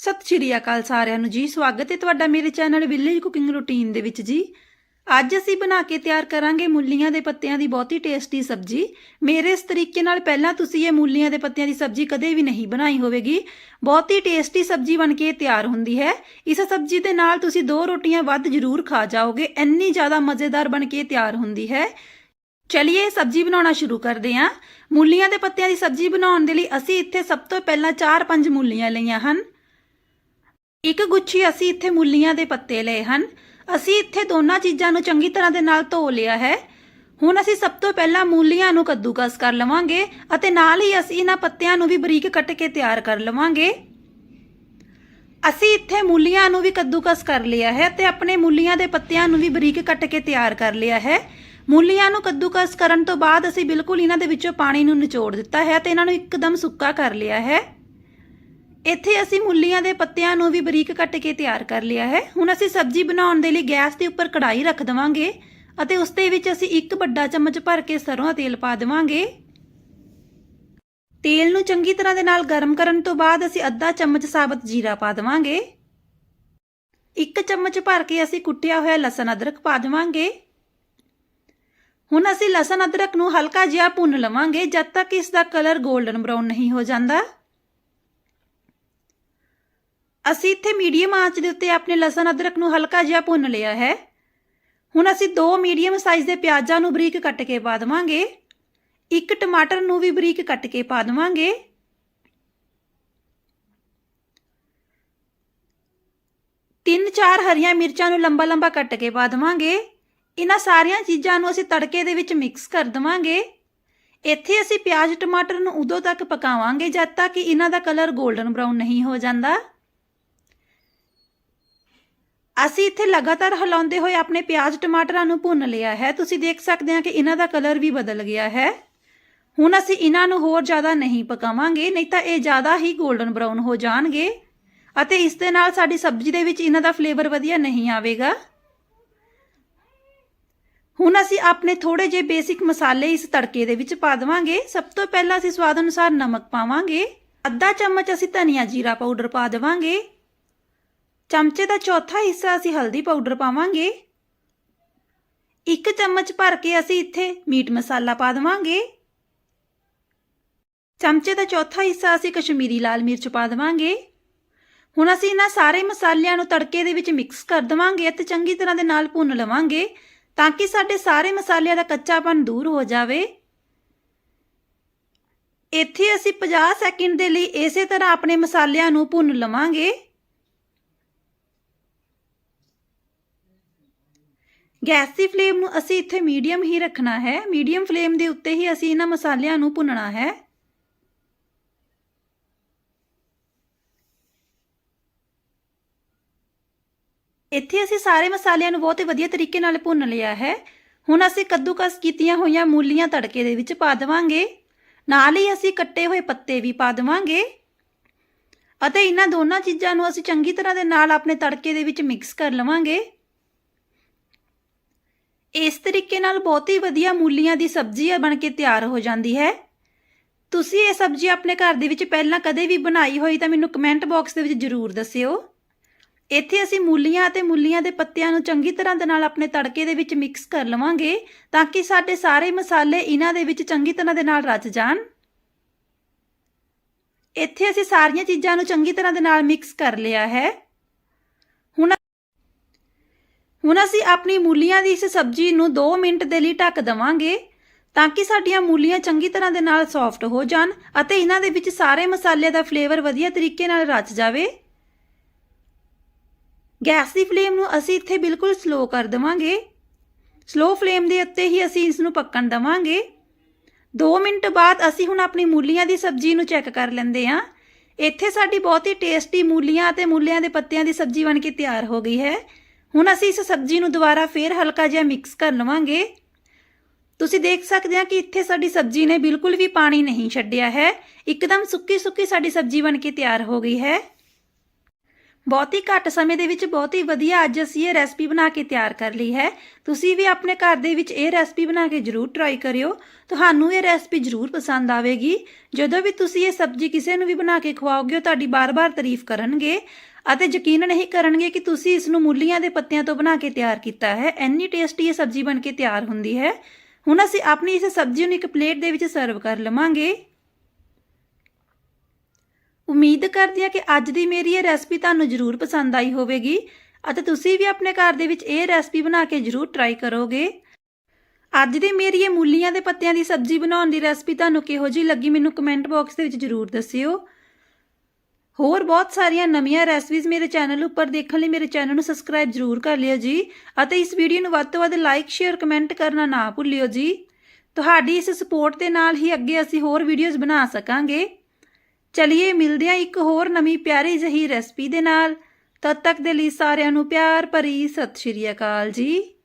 ਸਤਿ ਸ਼੍ਰੀ ਅਕਾਲ ਸਾਰਿਆਂ ਨੂੰ ਜੀ, ਸਵਾਗਤ ਹੈ ਤੁਹਾਡਾ ਮੇਰੇ ਚੈਨਲ ਵਿਲੇਜ ਕੁਕਿੰਗ ਰੂਟੀਨ ਦੇ ਵਿੱਚ ਜੀ। ਅੱਜ ਅਸੀਂ ਬਣਾ ਕੇ ਤਿਆਰ ਕਰਾਂਗੇ ਮੂਲੀਆਂ ਦੇ ਪੱਤਿਆਂ ਦੀ ਬਹੁਤੀ ਟੇਸਟੀ ਸਬਜ਼ੀ। ਮੇਰੇ ਇਸ ਤਰੀਕੇ ਨਾਲ ਪਹਿਲਾਂ ਤੁਸੀਂ ਇਹ ਮੂਲੀਆਂ ਦੇ ਪੱਤਿਆਂ ਦੀ ਸਬਜ਼ੀ ਕਦੇ ਵੀ ਨਹੀਂ ਬਣਾਈ ਹੋਵੇਗੀ। ਬਹੁਤੀ ਟੇਸਟੀ ਸਬਜ਼ੀ ਬਣ ਕੇ ਤਿਆਰ ਹੁੰਦੀ ਹੈ। ਇਸ ਸਬਜ਼ੀ ਦੇ ਨਾਲ ਤੁਸੀਂ ਦੋ ਰੋਟੀਆਂ ਵੱਧ ਜ਼ਰੂਰ ਖਾ ਜਾਓਗੇ। ਇੰਨੀ ਜ਼ਿਆਦਾ ਮਜ਼ੇਦਾਰ ਬਣ ਕੇ ਤਿਆਰ ਹੁੰਦੀ ਹੈ। ਚਲਿਏ ਸਬਜ਼ੀ ਬਣਾਉਣਾ ਸ਼ੁਰੂ ਕਰਦੇ ਹਾਂ। ਮੂਲੀਆਂ ਦੇ ਪੱਤਿਆਂ ਦੀ ਸਬਜ਼ੀ ਬਣਾਉਣ ਦੇ ਲਈ ਅਸੀਂ ਇੱਥੇ ਸਭ ਤੋਂ ਪਹਿਲਾਂ 4-5 ਮੂਲੀਆਂ ਲਈਆਂ ਹਨ। ਇੱਕ ਗੁੱਛੀ ਅਸੀਂ ਇੱਥੇ ਮੂਲੀਆਂ ਦੇ ਪੱਤੇ ਲਏ ਹਨ। ਅਸੀਂ ਇੱਥੇ ਦੋਨਾਂ ਚੀਜ਼ਾਂ ਨੂੰ ਚੰਗੀ ਤਰ੍ਹਾਂ ਦੇ ਨਾਲ ਧੋ ਲਿਆ ਹੈ। ਹੁਣ ਅਸੀਂ ਸਭ ਤੋਂ ਪਹਿਲਾਂ ਮੂਲੀਆਂ ਨੂੰ ਕੱਦੂਕਸ ਕਰ ਲਵਾਂਗੇ ਅਤੇ ਨਾਲ ਹੀ ਅਸੀਂ ਇਹਨਾਂ ਪੱਤਿਆਂ ਨੂੰ ਵੀ ਬਰੀਕ ਕੱਟ ਕੇ ਤਿਆਰ ਕਰ ਲਵਾਂਗੇ। ਅਸੀਂ ਇੱਥੇ ਮੂਲੀਆਂ ਨੂੰ ਵੀ ਕੱਦੂਕਸ ਕਰ ਲਿਆ ਹੈ ਤੇ ਆਪਣੇ ਮੂਲੀਆਂ ਦੇ ਪੱਤਿਆਂ ਨੂੰ ਵੀ ਬਰੀਕ ਕੱਟ ਕੇ ਤਿਆਰ ਕਰ ਲਿਆ ਹੈ। ਮੂਲੀਆਂ ਨੂੰ ਕੱਦੂਕਸ ਕਰਨ ਤੋਂ ਬਾਅਦ ਅਸੀਂ ਬਿਲਕੁਲ ਇਹਨਾਂ ਦੇ ਵਿੱਚੋਂ ਪਾਣੀ ਨੂੰ ਨਿਚੋੜ ਦਿੱਤਾ ਹੈ ਤੇ ਇਹਨਾਂ ਨੂੰ ਇੱਕਦਮ ਸੁੱਕਾ ਕਰ ਲਿਆ ਹੈ। ਇੱਥੇ ਅਸੀਂ ਮੂਲੀਆਂ ਦੇ ਪੱਤਿਆਂ ਨੂੰ ਵੀ ਬਰੀਕ ਕੱਟ ਕੇ ਤਿਆਰ ਕਰ ਲਿਆ ਹੈ। ਹੁਣ ਅਸੀਂ ਸਬਜ਼ੀ ਬਣਾਉਣ ਦੇ ਲਈ ਗੈਸ ਦੇ ਉੱਪਰ ਕੜਾਈ ਰੱਖ ਦਵਾਂਗੇ ਅਤੇ ਉਸ ਦੇ ਵਿੱਚ ਅਸੀਂ ਇੱਕ ਵੱਡਾ ਚਮਚ ਭਰ ਕੇ ਸਰੋਂ ਦਾ ਤੇਲ ਪਾ ਦੇਵਾਂਗੇ। ਤੇਲ ਨੂੰ ਚੰਗੀ ਤਰ੍ਹਾਂ ਦੇ ਨਾਲ ਗਰਮ ਕਰਨ ਤੋਂ ਬਾਅਦ ਅਸੀਂ ਅੱਧਾ ਚਮਚ ਸਾਬਤ ਜੀਰਾ ਪਾ ਦੇਵਾਂਗੇ। ਇੱਕ ਚਮਚ ਭਰ ਕੇ ਅਸੀਂ ਕੁੱਟਿਆ ਹੋਇਆ ਲਸਣ ਅਦਰਕ ਪਾ ਦੇਵਾਂਗੇ। ਹੁਣ ਅਸੀਂ ਲਸਣ ਅਦਰਕ ਨੂੰ ਹਲਕਾ ਜਿਹਾ ਭੁੰਨ ਲਵਾਂਗੇ, ਜਦ ਤੱਕ ਇਸ ਦਾ ਕਲਰ 골ਡਨ ਬਰਾਊਨ ਨਹੀਂ ਹੋ ਜਾਂਦਾ। ਅਸੀਂ ਇੱਥੇ ਮੀਡੀਅਮ ਆਂਚ ਦੇ ਉੱਤੇ ਆਪਣੇ ਲਸਣ ਅਦਰਕ ਨੂੰ ਹਲਕਾ ਜਿਹਾ ਭੁੰਨ ਲਿਆ ਹੈ। ਹੁਣ ਅਸੀਂ ਦੋ ਮੀਡੀਅਮ ਸਾਈਜ਼ ਦੇ ਪਿਆਜ਼ਾਂ ਨੂੰ ਬਰੀਕ ਕੱਟ ਕੇ ਪਾ ਦੇਵਾਂਗੇ। ਇੱਕ ਟਮਾਟਰ ਨੂੰ ਵੀ ਬਰੀਕ ਕੱਟ ਕੇ ਪਾ ਦੇਵਾਂਗੇ। ਤਿੰਨ ਚਾਰ ਹਰੀਆਂ ਮਿਰਚਾਂ ਨੂੰ ਲੰਬਾ ਲੰਬਾ ਕੱਟ ਕੇ ਪਾ ਦੇਵਾਂਗੇ। ਇਹਨਾਂ ਸਾਰੀਆਂ ਚੀਜ਼ਾਂ ਨੂੰ ਅਸੀਂ ਤੜਕੇ ਦੇ ਵਿੱਚ ਮਿਕਸ ਕਰ ਦੇਵਾਂਗੇ। ਇੱਥੇ ਅਸੀਂ ਪਿਆਜ਼, ਟਮਾਟਰ ਨੂੰ ਉਦੋਂ ਤੱਕ ਪਕਾਵਾਂਗੇ ਜਦ ਤੱਕ ਕਿ ਇਹਨਾਂ ਦਾ ਕਲਰ 골ਡਨ ਬਰਾਊਨ ਨਹੀਂ ਹੋ ਜਾਂਦਾ। ਅਸੀਂ ਇੱਥੇ ਲਗਾਤਾਰ ਹਿਲਾਉਂਦੇ ਹੋਏ ਆਪਣੇ ਪਿਆਜ਼ ਟਮਾਟਰਾਂ ਨੂੰ ਭੁੰਨ ਲਿਆ ਹੈ। ਤੁਸੀਂ ਦੇਖ ਸਕਦੇ ਹਾਂ ਕਿ ਇਹਨਾਂ ਦਾ ਕਲਰ ਵੀ ਬਦਲ ਗਿਆ ਹੈ। ਹੁਣ ਅਸੀਂ ਇਹਨਾਂ ਨੂੰ ਹੋਰ ਜ਼ਿਆਦਾ ਨਹੀਂ ਪਕਾਵਾਂਗੇ, ਨਹੀਂ ਤਾਂ ਇਹ ਜ਼ਿਆਦਾ ਹੀ 골ਡਨ ਬਰਾਊਨ ਹੋ ਜਾਣਗੇ ਅਤੇ ਇਸ ਦੇ ਨਾਲ ਸਾਡੀ ਸਬਜ਼ੀ ਦੇ ਵਿੱਚ ਇਹਨਾਂ ਦਾ ਫਲੇਵਰ ਵਧੀਆ ਨਹੀਂ ਆਵੇਗਾ। ਹੁਣ ਅਸੀਂ ਆਪਣੇ ਥੋੜੇ ਜਿਹੇ ਬੇਸਿਕ ਮਸਾਲੇ ਇਸ ਤੜਕੇ ਦੇ ਵਿੱਚ ਪਾ ਦੇਵਾਂਗੇ। ਸਭ ਤੋਂ ਪਹਿਲਾਂ ਅਸੀਂ ਸਵਾਦ ਅਨੁਸਾਰ ਨਮਕ ਪਾਵਾਂਗੇ। ਅੱਧਾ ਚਮਚ ਅਸੀਂ ਧਨੀਆ ਜੀਰਾ ਪਾਊਡਰ ਪਾ ਦੇਵਾਂਗੇ। ਚਮਚੇ ਦਾ ਚੌਥਾ ਹਿੱਸਾ ਅਸੀਂ ਹਲਦੀ ਪਾਊਡਰ ਪਾਵਾਂਗੇ। ਇੱਕ ਚਮਚ ਭਰ ਕੇ ਅਸੀਂ ਇੱਥੇ ਮੀਟ ਮਸਾਲਾ ਪਾ ਦੇਵਾਂਗੇ। ਚਮਚੇ ਦਾ ਚੌਥਾ ਹਿੱਸਾ ਅਸੀਂ ਕਸ਼ਮੀਰੀ ਲਾਲ ਮਿਰਚ ਪਾ ਦੇਵਾਂਗੇ। ਹੁਣ ਅਸੀਂ ਇਹਨਾਂ ਸਾਰੇ ਮਸਾਲਿਆਂ ਨੂੰ ਤੜਕੇ ਦੇ ਵਿੱਚ ਮਿਕਸ ਕਰ ਦੇਵਾਂਗੇ ਅਤੇ ਚੰਗੀ ਤਰ੍ਹਾਂ ਦੇ ਨਾਲ ਭੁੰਨ ਲਵਾਂਗੇ ਤਾਂ ਕਿ ਸਾਡੇ ਸਾਰੇ ਮਸਾਲਿਆਂ ਦਾ ਕੱਚਾਪਨ ਦੂਰ ਹੋ ਜਾਵੇ। ਇੱਥੇ ਅਸੀਂ 50 ਸੈਕਿੰਡ ਦੇ ਲਈ ਇਸੇ ਤਰ੍ਹਾਂ ਆਪਣੇ ਮਸਾਲਿਆਂ ਨੂੰ ਭੁੰਨ ਲਵਾਂਗੇ। ਗੈਸ ਦੀ ਫਲੇਮ ਨੂੰ ਅਸੀਂ ਇੱਥੇ ਮੀਡੀਅਮ ਹੀ ਰੱਖਣਾ ਹੈ। ਮੀਡੀਅਮ ਫਲੇਮ ਦੇ ਉੱਤੇ ਹੀ ਅਸੀਂ ਇਹਨਾਂ ਮਸਾਲਿਆਂ ਨੂੰ ਭੁੰਨਣਾ ਹੈ। ਇੱਥੇ ਅਸੀਂ ਸਾਰੇ ਮਸਾਲਿਆਂ ਨੂੰ ਬਹੁਤ ਹੀ ਵਧੀਆ ਤਰੀਕੇ ਨਾਲ ਭੁੰਨ ਲਿਆ ਹੈ। ਹੁਣ ਅਸੀਂ ਕੱਦੂਕਸ ਕੀਤੀਆਂ ਹੋਈਆਂ ਮੂਲੀਆਂ ਤੜਕੇ ਦੇ ਵਿੱਚ ਪਾ ਦੇਵਾਂਗੇ। ਨਾਲ ਹੀ ਅਸੀਂ ਕੱਟੇ ਹੋਏ ਪੱਤੇ ਵੀ ਪਾ ਦੇਵਾਂਗੇ। ਅਤੇ ਇਹਨਾਂ ਦੋਨਾਂ ਚੀਜ਼ਾਂ ਨੂੰ ਅਸੀਂ ਚੰਗੀ ਤਰ੍ਹਾਂ ਦੇ ਨਾਲ ਆਪਣੇ ਤੜਕੇ ਦੇ ਵਿੱਚ ਮਿਕਸ ਕਰ ਲਵਾਂਗੇ। ਇਸ ਤਰੀਕੇ ਨਾਲ ਬਹੁਤ ਹੀ ਵਧੀਆ ਮੂਲੀਆਂ ਦੀ ਸਬਜ਼ੀ ਬਣ ਕੇ ਤਿਆਰ ਹੋ ਜਾਂਦੀ ਹੈ। ਤੁਸੀਂ ਇਹ ਸਬਜ਼ੀ ਆਪਣੇ ਘਰ ਦੇ ਵਿੱਚ ਪਹਿਲਾਂ ਕਦੇ ਵੀ ਬਣਾਈ ਹੋਈ ਤਾਂ ਮੈਨੂੰ ਕਮੈਂਟ ਬਾਕਸ ਦੇ ਵਿੱਚ ਜ਼ਰੂਰ ਦੱਸਿਓ। ਇੱਥੇ ਅਸੀਂ ਮੂਲੀਆਂ ਅਤੇ ਮੂਲੀਆਂ ਦੇ ਪੱਤਿਆਂ ਨੂੰ ਚੰਗੀ ਤਰ੍ਹਾਂ ਦੇ ਨਾਲ ਆਪਣੇ ਤੜਕੇ ਦੇ ਵਿੱਚ ਮਿਕਸ ਕਰ ਲਵਾਂਗੇ ਤਾਂ ਕਿ ਸਾਡੇ ਸਾਰੇ ਮਸਾਲੇ ਇਹਨਾਂ ਦੇ ਵਿੱਚ ਚੰਗੀ ਤਰ੍ਹਾਂ ਦੇ ਨਾਲ ਰਚ ਜਾਣ। ਇੱਥੇ ਅਸੀਂ ਸਾਰੀਆਂ ਚੀਜ਼ਾਂ ਨੂੰ ਚੰਗੀ ਤਰ੍ਹਾਂ ਦੇ ਨਾਲ ਮਿਕਸ ਕਰ ਲਿਆ ਹੈ ਹੁਣ ਹੁਣ ਅਸੀਂ ਆਪਣੀ ਮੂਲੀਆਂ ਦੀ ਇਸ ਸਬਜ਼ੀ ਨੂੰ 2 ਮਿੰਟ ਦੇ ਲਈ ਢੱਕ ਦਵਾਂਗੇ ਤਾਂ ਕਿ ਸਾਡੀਆਂ ਮੂਲੀਆਂ ਚੰਗੀ ਤਰ੍ਹਾਂ ਦੇ ਨਾਲ ਸੌਫਟ ਹੋ ਜਾਣ ਅਤੇ ਇਹਨਾਂ ਦੇ ਵਿੱਚ ਸਾਰੇ ਮਸਾਲੇ ਦਾ ਫਲੇਵਰ ਵਧੀਆ ਤਰੀਕੇ ਨਾਲ ਰਚ ਜਾਵੇ। ਗੈਸ ਦੀ ਫਲੇਮ ਨੂੰ ਅਸੀਂ ਇੱਥੇ ਬਿਲਕੁਲ ਸਲੋ ਕਰ ਦਵਾਂਗੇ। ਸਲੋ ਫਲੇਮ ਦੇ ਉੱਤੇ ਹੀ ਅਸੀਂ ਇਸ ਨੂੰ ਪੱਕਣ ਦਵਾਂਗੇ। 2 ਮਿੰਟ ਬਾਅਦ ਅਸੀਂ ਹੁਣ ਆਪਣੀ ਮੂਲੀਆਂ ਦੀ ਸਬਜ਼ੀ ਨੂੰ ਚੈੱਕ ਕਰ ਲੈਂਦੇ ਹਾਂ। ਇੱਥੇ ਸਾਡੀ ਬਹੁਤ ਹੀ ਟੇਸਟੀ ਮੂਲੀਆਂ ਅਤੇ ਮੂਲੀਆਂ ਦੇ ਪੱਤਿਆਂ ਦੀ ਸਬਜ਼ੀ ਬਣ ਕੇ ਤਿਆਰ ਹੋ ਗਈ ਹੈ। ਹੁਣ ਅਸੀਂ ਇਸ ਸਬਜ਼ੀ ਨੂੰ ਦੁਬਾਰਾ ਫੇਰ ਹਲਕਾ ਜਿਹਾ ਮਿਕਸ ਕਰ ਲਵਾਂਗੇ। ਤੁਸੀਂ ਦੇਖ ਸਕਦੇ ਹੋ ਕਿ ਇੱਥੇ ਸਾਡੀ ਸਬਜ਼ੀ ਨੇ ਬਿਲਕੁਲ ਵੀ ਪਾਣੀ ਨਹੀਂ ਛੱਡਿਆ ਹੈ। ਇੱਕਦਮ ਸੁੱਕੀ ਸੁੱਕੀ ਸਾਡੀ ਸਬਜ਼ੀ ਬਣ ਕੇ ਤਿਆਰ ਹੋ ਗਈ ਹੈ। ਬਹੁਤ ਹੀ ਘੱਟ ਸਮੇਂ ਦੇ ਵਿੱਚ ਬਹੁਤ ਹੀ ਵਧੀਆ ਅੱਜ ਅਸੀਂ ਇਹ ਰੈਸਪੀ ਬਣਾ ਕੇ ਤਿਆਰ ਕਰ ਲਈ ਹੈ। ਤੁਸੀਂ ਵੀ ਆਪਣੇ ਘਰ ਦੇ ਵਿੱਚ ਇਹ ਰੈਸਪੀ ਬਣਾ ਕੇ ਜਰੂਰ ਟਰਾਈ ਕਰਿਓ। ਤੁਹਾਨੂੰ ਇਹ ਰੈਸਪੀ ਜਰੂਰ ਪਸੰਦ ਆਵੇਗੀ। ਜਦੋਂ ਵੀ ਤੁਸੀਂ ਇਹ ਸਬਜ਼ੀ ਕਿਸੇ ਨੂੰ ਵੀ ਬਣਾ ਕੇ ਖਵਾਓਗੇ, ਉਹ ਤੁਹਾਡੀ ਬਾਰ-ਬਾਰ ਤਾਰੀਫ ਕਰਨਗੇ ਅਤੇ ਯਕੀਨ ਨਹੀਂ ਕਰਨਗੇ ਕਿ ਤੁਸੀਂ ਇਸ ਨੂੰ ਮੂਲੀਆਂ ਦੇ ਪੱਤਿਆਂ ਤੋਂ ਬਣਾ ਕੇ ਤਿਆਰ ਕੀਤਾ ਹੈ। ਇੰਨੀ ਟੇਸਟੀ ਇਹ ਸਬਜ਼ੀ ਬਣ ਕੇ ਤਿਆਰ ਹੁੰਦੀ ਹੈ। ਹੁਣ ਅਸੀਂ ਆਪਣੀ ਇਸ ਸਬਜ਼ੀ ਨੂੰ ਇੱਕ ਪਲੇਟ ਦੇ ਵਿੱਚ ਸਰਵ ਕਰ ਲਵਾਂਗੇ। ਉਮੀਦ ਕਰਦੀ ਹਾਂ ਕਿ ਅੱਜ ਦੀ ਮੇਰੀ ਇਹ ਰੈਸਪੀ ਤੁਹਾਨੂੰ ਜ਼ਰੂਰ ਪਸੰਦ ਆਈ ਹੋਵੇਗੀ ਅਤੇ ਤੁਸੀਂ ਵੀ ਆਪਣੇ ਘਰ ਦੇ ਵਿੱਚ ਇਹ ਰੈਸਪੀ ਬਣਾ ਕੇ ਜ਼ਰੂਰ ਟਰਾਈ ਕਰੋਗੇ। ਅੱਜ ਦੀ ਮੇਰੀ ਇਹ ਮੂਲੀਆਂ ਦੇ ਪੱਤਿਆਂ ਦੀ ਸਬਜ਼ੀ ਬਣਾਉਣ ਦੀ ਰੈਸਪੀ ਤੁਹਾਨੂੰ ਕਿਹੋ ਜਿਹੀ ਲੱਗੀ ਮੈਨੂੰ ਕਮੈਂਟ ਬਾਕਸ ਦੇ ਵਿੱਚ ਜ਼ਰੂਰ ਦੱਸਿਓ। ਹੋਰ ਬਹੁਤ ਸਾਰੀਆਂ ਨਵੀਆਂ ਰੈਸਪੀਜ਼ ਮੇਰੇ ਚੈਨਲ ਉੱਪਰ ਦੇਖਣ ਲਈ ਮੇਰੇ ਚੈਨਲ ਨੂੰ ਸਬਸਕ੍ਰਾਈਬ ਜ਼ਰੂਰ ਕਰ ਲਿਓ ਜੀ ਅਤੇ ਇਸ ਵੀਡੀਓ ਨੂੰ ਵੱਧ ਤੋਂ ਵੱਧ ਲਾਈਕ ਸ਼ੇਅਰ ਕਮੈਂਟ ਕਰਨਾ ਨਾ ਭੁੱਲਿਓ ਜੀ। ਤੁਹਾਡੀ ਇਸ ਸਪੋਰਟ ਦੇ ਨਾਲ ਹੀ ਅੱਗੇ ਅਸੀਂ ਹੋਰ ਵੀਡੀਓਜ਼ ਬਣਾ ਸਕਾਂਗੇ। ਚਲਿਏ ਮਿਲਦੇ ਹਾਂ ਇੱਕ ਹੋਰ ਨਵੀਂ ਪਿਆਰੀ ਜਿਹੀ ਰੈਸਪੀ ਦੇ ਨਾਲ। ਤਦ ਤੱਕ ਦੇ ਲਈ ਸਾਰਿਆਂ ਨੂੰ ਪਿਆਰ ਭਰੀ ਸਤਿ ਸ਼੍ਰੀ ਅਕਾਲ ਜੀ।